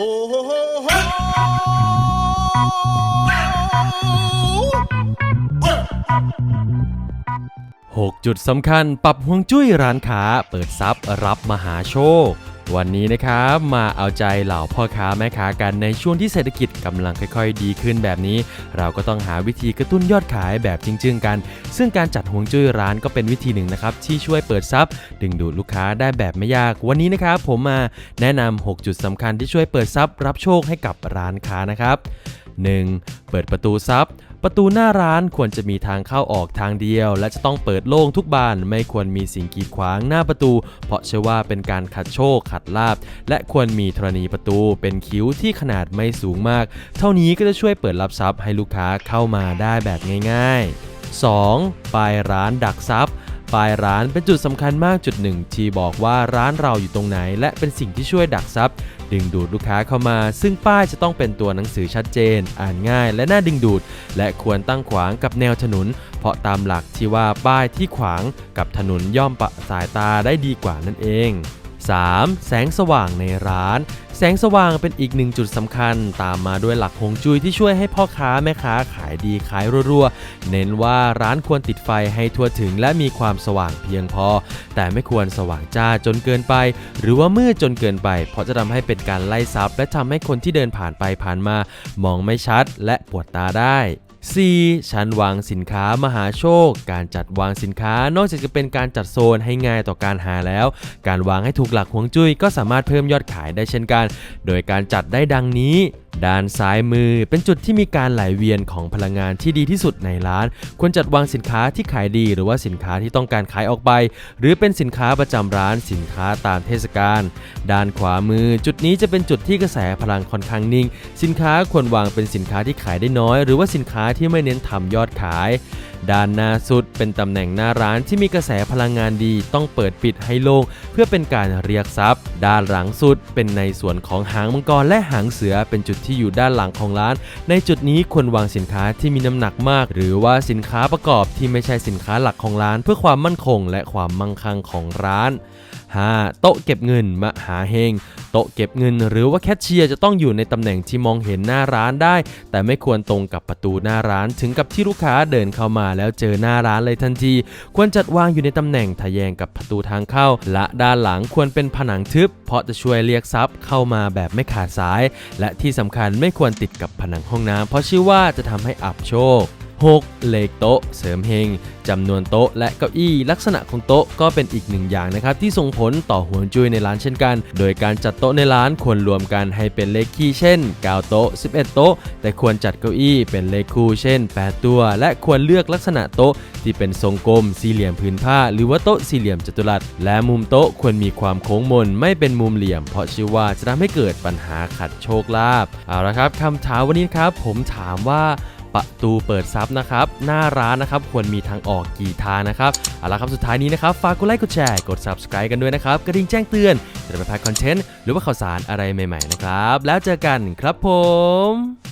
โฮโฮโฮโหเอ้อ6จุดสำคัญปรับห่วงจุ้ยร้านค้า เปิดซับรับมหาโชค วันนี้นะครับมาเอาใจเหล่าพ่อค้าแม่ค้ากันในช่วงที่เศรษฐกิจกำลังค่อยๆ ดีขึ้นแบบนี้ เราก็ต้องหาวิธีกระตุ้นยอดขายแบบจริง ๆ กัน ซึ่งการจัดห่วงจุ้ยร้านก็เป็นวิธีหนึ่งนะครับที่ช่วยเปิดซับดึงดูดลูกค้าได้แบบไม่ยาก วันนี้นะครับผมมาแนะนำ6จุดสำคัญที่ช่วยเปิดซับรับโชคให้กับร้านค้านะครับ 1. เปิดประตูซับ ประตูหน้าร้านควรจะมีทางเข้าออกทางเดียว และจะต้องเปิดโล่งทุกบานไม่ควรมีสิ่งกีดขวางหน้าประตู เพราะเชื่อว่าเป็นการขัดโชคขัดลาบ และควรมีธรณีประตูเป็นคิ้วที่ขนาดไม่สูงมาก เท่านี้ก็จะช่วยเปิดรับทรัพย์ให้ลูกค้าเข้ามาได้แบบง่าย ๆ 2. ปลายร้านดักทรัพย์ ป้ายร้านเป็นจุดสำคัญมากจุดหนึ่งที่บอกว่าร้านเราอยู่ตรงไหน และเป็นสิ่งที่ช่วยดักทรัพย์ดึงดูดลูกค้าเข้ามา ซึ่งป้ายจะต้องเป็นตัวหนังสือชัดเจน อ่านง่ายและน่าดึงดูด และควรตั้งขวางกับแนวถนน เพราะตามหลักที่ว่าป้ายที่ขวางกับถนนย่อมปะสายตาได้ดีกว่านั่นเอง 3. แสงสว่างในร้าน แสงสว่างเป็นอีกหนึ่งจุดสำคัญ ตามมาด้วยหลักฮงจุ้ยที่ช่วยให้พ่อค้าแม่ค้าขายดีขายรัวๆ เน้นว่าร้านควรติดไฟให้ทั่วถึงและมีความสว่างเพียงพอ แต่ไม่ควรสว่างจ้าจนเกินไป หรือว่ามืดจนเกินไป เพราะจะทำให้เป็นการไล่ซับและทำให้คนที่เดินผ่านไปผ่านมา มองไม่ชัดและปวดตาได้ 4. ชั้นวางสินค้ามหาโชค การจัดวางสินค้านอกจากจะเป็นการจัดโซนให้ง่ายต่อการหาแล้ว การวางให้ถูกหลักฮวงจุ้ยก็สามารถเพิ่มยอดขายได้เช่นกัน โดยการจัดได้ดังนี้ด้านซ้ายมือเป็นจุดที่มีการไหลเวียนของพลังงานที่ดีที่สุดในร้าน ควรจัดวางสินค้าที่ขายดี หรือว่าสินค้าที่ต้องการขายออกไป หรือเป็นสินค้าประจำร้านสินค้าตามเทศกาลด้านขวามือ จุดนี้จะเป็นจุดที่กระแสพลังค่อนข้างนิ่ง สินค้าควรวางเป็นสินค้าที่ขายได้น้อย หรือว่าสินค้าที่ไม่เน้นทำยอดขาย ด้านหน้าสุดเป็นตำแหน่งหน้าร้านที่มีกระแสพลังงานดีต้องเปิดปิดให้โล่งเพื่อเป็นการเรียกทรัพย์ ด้านหลังสุดเป็นในส่วนของหางมังกรและหางเสือเป็นจุดที่อยู่ด้านหลังของร้าน ในจุดนี้ควรวางสินค้าที่มีน้ำหนักมาก หรือว่าสินค้าประกอบที่ไม่ใช่สินค้าหลักของร้าน เพื่อความมั่นคงและความมั่งคั่งของร้าน 5. โต๊ะเก็บเงินมหาเฮงโต๊ะเก็บเงิน หรือว่าแคชเชียร์จะต้องอยู่ในตำแหน่งที่มองเห็นหน้าร้านได้ แต่ไม่ควรตรงกับประตูหน้าร้านถึงกับที่ลูกค้าเดินเข้ามาแล้วเจอหน้าร้านเลยทันที ควรจัดวางอยู่ในตำแหน่งทะแยงกับประตูทางเข้า และด้านหลังควรเป็นผนังทึบ เพราะจะช่วยเรียกทรัพย์เข้ามาแบบไม่ขาดสาย และที่สำคัญไม่ควรติดกับผนังห้องน้ำเพราะเชื่อว่าจะทำให้อับโชค 6. เลขโต๊ะ เสริมเฮงจำนวนโต๊ะและเก้าอี้ ลักษณะของโต๊ะก็เป็นอีกหนึ่งอย่างนะครับที่ส่งผลต่อห่วงจุ้ยในร้านเช่นกัน โดยการจัดโต๊ะในร้านควรรวมกันให้เป็นเลขคี่เช่น9โต๊ะ 11 โต๊ะ แต่ควรจัดเก้าอี้เป็นเลขคู่เช่น 8 ตัว และควรเลือกลักษณะโต๊ะที่เป็นทรงกลม สี่เหลี่ยมผืนผ้า หรือว่าโต๊ะสี่เหลี่ยมจัตุรัส และมุมโต๊ะควรมีความโค้งมนไม่เป็นมุมเหลี่ยม เพราะเชื่อว่าจะทำให้เกิดปัญหาขัดโชคลาภเอาละครับคำถามวันนี้ครับผมถามว่า ประตูเปิดซับนะครับ หน้าร้านนะครับ ควรมีทางออกกี่ทางนะครับ เอาละครับสุดท้ายนี้นะครับ ฝากกดไลค์กดแชร์ กด subscribe กันด้วยนะครับ กระดิ่งแจ้งเตือน จะได้ไม่พลาดคอนเทนต์ หรือว่าข่าวสารอะไรใหม่ๆนะครับ แล้วเจอกันครับผม